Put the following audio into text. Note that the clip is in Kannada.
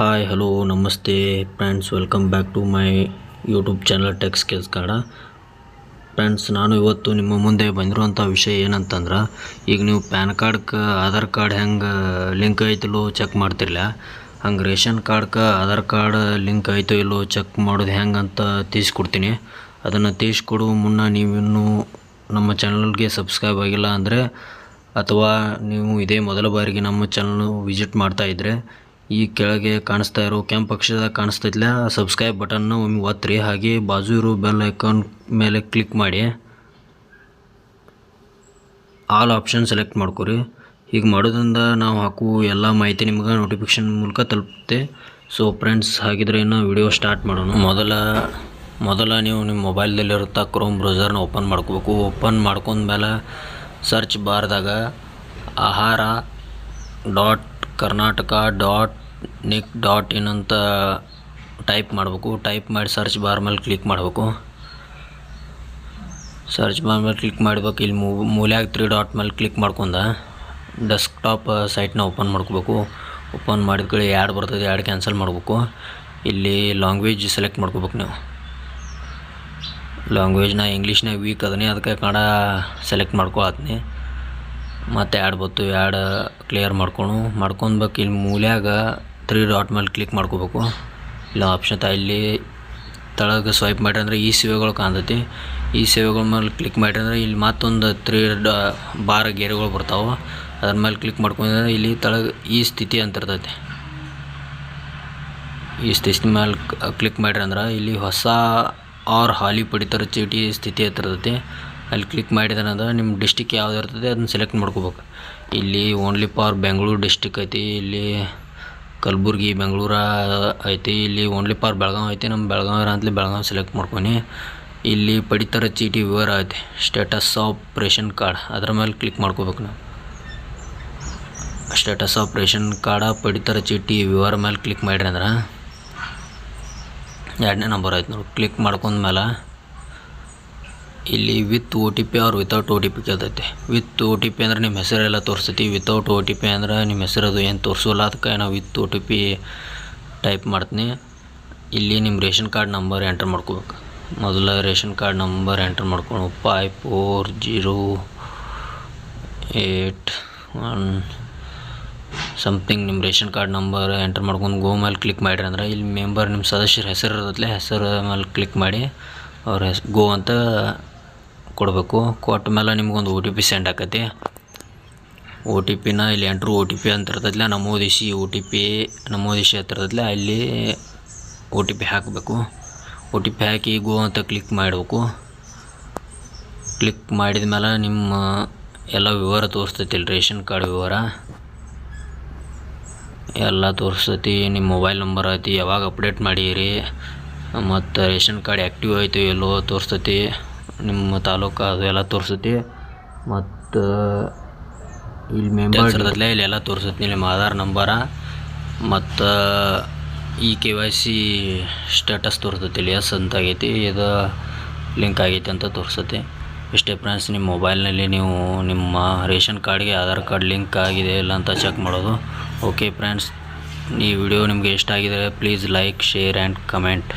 ಹಾಯ್ ಹಲೋ ನಮಸ್ತೆ friends welcome back to my YouTube channel tech skills Kannada friends ನಾನು ಇವತ್ತು ನಿಮ್ಮ ಮುಂದೆ ಬಂದಿರುವಂಥ ವಿಷಯ ಏನಂತಂದ್ರೆ, ಈಗ ನೀವು ಪ್ಯಾನ್ ಕಾರ್ಡ್ಗೆ ಆಧಾರ್ ಕಾರ್ಡ್ ಹೆಂಗೆ ಲಿಂಕ್ ಐತಿಲ್ಲೋ ಚೆಕ್ ಮಾಡ್ತಿರ್ಲ. ಹಂಗೆ ರೇಷನ್ ಕಾರ್ಡ್ಗೆ ಆಧಾರ್ ಕಾರ್ಡ್ ಲಿಂಕ್ ಐತೋ ಇಲ್ಲೋ ಚೆಕ್ ಮಾಡೋದು ಹೆಂಗೆ ಅಂತ ತಿಳಿಸ್ಕೊಡ್ತೀನಿ. ಅದನ್ನು ತಿಳಿಸ್ಕೊಡುವ ಮುನ್ನ ನೀವಿನ್ನೂ ನಮ್ಮ ಚಾನಲ್ಗೆ ಸಬ್ಸ್ಕ್ರೈಬ್ ಆಗಿಲ್ಲ ಅಂದರೆ, ಅಥವಾ ನೀವು ಇದೇ ಮೊದಲ ಬಾರಿಗೆ ನಮ್ಮ ಚಾನಲ್ ವಿಸಿಟ್ ಮಾಡ್ತಾಯಿದ್ರೆ ಈ ಕೆಳಗೆ ಕಾಣಿಸ್ತಾ ಇರೋ ಕೆಂಪು ಅಕ್ಷರದಾಗ ಕಾಣಿಸ್ತೈತಿಲ್ಲ ಸಬ್ಸ್ಕ್ರೈಬ್ ಬಟನ್ನ ಒಮ್ಮೆ ಒತ್ತಿರಿ. ಹಾಗೆ ಬಾಜು ಇರೋ ಬೆಲ್ ಐಕಾನ್ ಮೇಲೆ ಕ್ಲಿಕ್ ಮಾಡಿ. ಆಲ್ ಆಪ್ಷನ್ ಸೆಲೆಕ್ಟ್ ಮಾಡ್ಕೊರಿ. ಹೀಗೆ ಮಾಡೋದ್ರಿಂದ ನಾವು ಹಾಕುವ ಎಲ್ಲ ಮಾಹಿತಿ ನಿಮ್ಗೆ ನೋಟಿಫಿಕೇಶನ್ ಮೂಲಕ ತಲುಪುತ್ತೆ. ಸೊ ಫ್ರೆಂಡ್ಸ್ ಹಾಗಿದ್ರೆ ಇನ್ನು ವಿಡಿಯೋ ಸ್ಟಾರ್ಟ್ ಮಾಡೋಣ. ಮೊದಲ ಮೊದಲ ನೀವು ನಿಮ್ಮ ಮೊಬೈಲ್ದಲ್ಲಿರುತ್ತಾ ಕ್ರೋಮ್ ಬ್ರೌಸರ್ನ ಓಪನ್ ಮಾಡ್ಕೋಬೇಕು. ಓಪನ್ ಮಾಡ್ಕೊಂಡ್ಮೇಲೆ search ಬಾರ್ದಾಗ Ahara dot Karnataka dot nic dot in ಅಂತ ಟೈಪ್ ಮಾಡಬೇಕು. ಟೈಪ್ ಮಾಡಿ ಸರ್ಚ್ ಬಾರ್ ಮೇಲೆ ಕ್ಲಿಕ್ ಮಾಡಬೇಕು. ಸರ್ಚ್ ಬಾರ್ ಮೇಲೆ ಕ್ಲಿಕ್ ಮಾಡ್ಬೇಕು. ಇಲ್ಲಿ ಮೂಲ್ಯಾಗ ತ್ರೀ ಡಾಟ್ ಮೇಲೆ ಕ್ಲಿಕ್ ಮಾಡ್ಕೊಂಡ ಡೆಸ್ಕ್ಟಾಪ್ ಸೈಟ್ನ ಓಪನ್ ಮಾಡ್ಕೋಬೇಕು. ಓಪನ್ ಮಾಡಿದ ಕಡೆ ಯಾಡ್ ಬರ್ತದೆ. ಯಾಡ್ ಕ್ಯಾನ್ಸಲ್ ಮಾಡಬೇಕು. ಇಲ್ಲಿ ಲ್ಯಾಂಗ್ವೇಜ್ ಸೆಲೆಕ್ಟ್ ಮಾಡ್ಕೋಬೇಕು ನೀವು. ಲ್ಯಾಂಗ್ವೇಜ್ನ ಇಂಗ್ಲೀಷ್ನಾಗ ವೀಕ್ ಅದನ್ನೇ ಅದಕ್ಕೆ ಕನ್ನಡ ಸೆಲೆಕ್ಟ್ ಮಾಡ್ಕೊಳತ್ನಿ ಮತ್ತು ಆ್ಯಡ್ ಬತ್ತು ಆ್ಯಡ್ ಕ್ಲಿಯರ್ ಮಾಡ್ಕೊಂಡು ಮಾಡ್ಕೊಬೇಕು ಇಲ್ಲಿ ಮೂಲ್ಯಾಗ ತ್ರೀ ಡಾಟ್ ಮೇಲೆ ಕ್ಲಿಕ್ ಮಾಡ್ಕೋಬೇಕು. ಇಲ್ಲ ಆಪ್ಷನ್ ತ ಇಲ್ಲಿ ತಳಗೆ ಸ್ವೈಪ್ ಮಾಡಿ ಅಂದರೆ ಈ ಸೇವೆಗಳು ಕಾಣ್ತೈತಿ. ಈ ಸೇವೆಗಳ ಮೇಲೆ ಕ್ಲಿಕ್ ಮಾಡಿ ಅಂದರೆ ಇಲ್ಲಿ ಮತ್ತೊಂದು ತ್ರೀ ಡ, ಬಾರ್ ಗೆರೆಗಳು ಬರ್ತಾವೆ. ಅದ್ರ ಮೇಲೆ ಕ್ಲಿಕ್ ಮಾಡ್ಕೊಂಡ್ರೆ ಇಲ್ಲಿ ತಳಗೆ ಈ ಸ್ಥಿತಿ ಅಂತ ಇರ್ತೈತಿ. ಈ ಸ್ಥಿತಿ ಮೇಲೆ ಕ್ಲಿಕ್ ಮಾಡ್ರಿ ಅಂದ್ರೆ ಇಲ್ಲಿ ಹೊಸ ಆರ್ ಹಾಲಿ ಪಡಿತರ ಚೀಟಿ ಸ್ಥಿತಿ ಅಂತ ಇರ್ತೈತಿ. ಅಲ್ಲಿ ಕ್ಲಿಕ್ ಮಾಡಿದನಂದ್ರೆ ನಿಮ್ಮ ಡಿಸ್ಟಿಕ್ ಯಾವ್ದು ಇರ್ತದೆ ಅದನ್ನ ಸೆಲೆಕ್ಟ್ ಮಾಡ್ಕೋಬೇಕು. ಇಲ್ಲಿ ಓನ್ಲಿ ಫಾರ್ ಬೆಂಗಳೂರು ಡಿಸ್ಟಿಕ್ ಐತಿ, ಇಲ್ಲಿ ಕಲಬುರ್ಗಿ ಬೆಂಗಳೂರ ಐತಿ, ಇಲ್ಲಿ ಓನ್ಲಿ ಫಾರ್ ಬೆಳಗಾವಿ ಐತಿ ನಮ್ಮ ಬೆಳಗಾವಿ ಅಂತಲೇ ಬೆಳಗಾವಿ ಸೆಲೆಕ್ಟ್ ಮಾಡ್ಕೊನಿ. ಇಲ್ಲಿ ಪಡಿತರ ಚೀಟಿ ವಿವರ ಐತಿ ಸ್ಟೇಟಸ್ ಆಫ್ ರೇಷನ್ ಕಾರ್ಡ್ ಅದ್ರ ಮೇಲೆ ಕ್ಲಿಕ್ ಮಾಡ್ಕೋಬೇಕು ನಾವು. ಸ್ಟೇಟಸ್ ಆಫ್ ರೇಷನ್ ಕಾರ್ಡ ಪಡಿತರ ಚೀಟಿ ವಿವರ ಮೇಲೆ ಕ್ಲಿಕ್ ಮಾಡಿರಿ ಅಂದ್ರೆ ಎರಡನೇ ನಂಬರ್ ಆಯ್ತು ನೋಡಿ ಕ್ಲಿಕ್ ಮಾಡ್ಕೊಂಡ್ಮೇಲೆ ಇಲ್ಲಿ with O T P or without O T P ಕೇಳ್ತೈತೆ. With O T P ಅಂದ್ರೆ ನಿಮ್ಮ ಹೆಸರೆಲ್ಲ ತೋರಿಸ್ತೈತಿ ವಿತೌಟ್ ಓ ಟಿ ಪಿ ಅಂದ್ರೆ ನಿಮ್ಮ ಹೆಸರದು ಏನು ತೋರಿಸೋಲ್ಲ, ಅದಕ್ಕೆ ನಾವು with O T P type ಮಾಡ್ತೀನಿ. ಇಲ್ಲಿ ನಿಮ್ಮ ರೇಷನ್ ಕಾರ್ಡ್ ನಂಬರ್ ಎಂಟ್ರ್ ಮಾಡ್ಕೋಬೇಕು. ಮೊದಲ ರೇಷನ್ ಕಾರ್ಡ್ ನಂಬರ್ ಎಂಟ್ರ್ ಮಾಡ್ಕೊಂಡು five four zero eight one something ನಿಮ್ಮ ರೇಷನ್ ಕಾರ್ಡ್ ನಂಬರ್ ಎಂಟರ್ ಮಾಡ್ಕೊಂಡು ಗೋ ಮೇಲೆ ಕ್ಲಿಕ್ ಮಾಡಿರಿ ಅಂದ್ರೆ ಇಲ್ಲಿ ಮೆಂಬರ್ ನಿಮ್ಮ ಸದಸ್ಯರ ಹೆಸರು ಇರತ್ತಲೆ ಹೆಸರು ಮೇಲೆ ಕ್ಲಿಕ್ ಮಾಡಿ ಅವ್ರ ಹೆಸ್ ಗೋ ಅಂತ ಕೊಡಬೇಕು. ಕೊಟ್ಟ ಮೇಲೆ ನಿಮ್ಗೊಂದು ಓ ಟಿ ಪಿ ಸೆಂಡ್ ಆಕತಿ. ಓ ಟಿ ಪಿನ ಇಲ್ಲಿ ಎಂಟ್ರು ಒ ಟಿ ಪಿ ಅಂತ ಇರ್ತದಲ್ಲ ನಮೂದಿಸಿ ಓ ಟಿ ಪಿ ನಮೂದಿಸಿ ಅಂತ ಅಲ್ಲಿ ಓ ಟಿ ಪಿ ಹಾಕಬೇಕು. ಓ ಟಿ ಪಿ ಹಾಕಿ ಗೋ ಅಂತ ಕ್ಲಿಕ್ ಮಾಡಬೇಕು. ಕ್ಲಿಕ್ ಮಾಡಿದ ಮೇಲೆ ನಿಮ್ಮ ಎಲ್ಲ ವಿವರ ತೋರಿಸ್ತೈತಿ ರೇಷನ್ ಕಾರ್ಡ್ ವಿವರ. ಎಲ್ಲ ತೋರಿಸ್ತೈತಿ, ನಿಮ್ಮ ಮೊಬೈಲ್ ನಂಬರ್ ಐತಿ, ಯಾವಾಗ ಅಪ್ಡೇಟ್ ಮಾಡೀರಿ, ಮತ್ತು ರೇಷನ್ ಕಾರ್ಡ್ ಆ್ಯಕ್ಟಿವ್ ಆಯಿತು ಎಲ್ಲೋ ತೋರಿಸ್ತೈತಿ. ನಿಮ್ಮ ತಾಲೂಕು ಅದು ಎಲ್ಲ ತೋರಿಸುತ್ತೆ. ಮತ್ತು ಇಲ್ಲಿ ಮೆಂಬರ್ ಇರ್ತೈತಿಲ್ಲ ಇಲ್ಲಿ ಎಲ್ಲ ತೋರಿಸ್ತೈತಿ ನಿಮ್ಮ ಆಧಾರ್ ನಂಬರ. ಮತ್ತು E K Y C status ತೋರಿಸುತ್ತೆ ಇಲ್ಲಿ. ಎಸ್ ಅಂತ ಆಗೈತಿ. ಇದು ಲಿಂಕ್ ಆಗೈತಿ ಅಂತ ತೋರಿಸುತ್ತೆ. ಇಷ್ಟೇ ಫ್ರೆಂಡ್ಸ್ ನಿಮ್ಮ ಮೊಬೈಲ್ನಲ್ಲಿ ನೀವು ನಿಮ್ಮ ರೇಷನ್ ಕಾರ್ಡ್ಗೆ ಆಧಾರ್ ಕಾರ್ಡ್ ಲಿಂಕ್ ಆಗಿದೆ ಇಲ್ಲ ಅಂತ ಚೆಕ್ ಮಾಡೋದು. ಓಕೆ ಫ್ರೆಂಡ್ಸ್ ಈ ವಿಡಿಯೋ ನಿಮಗೆ ಇಷ್ಟ ಆಗಿದರೆ please like share and comment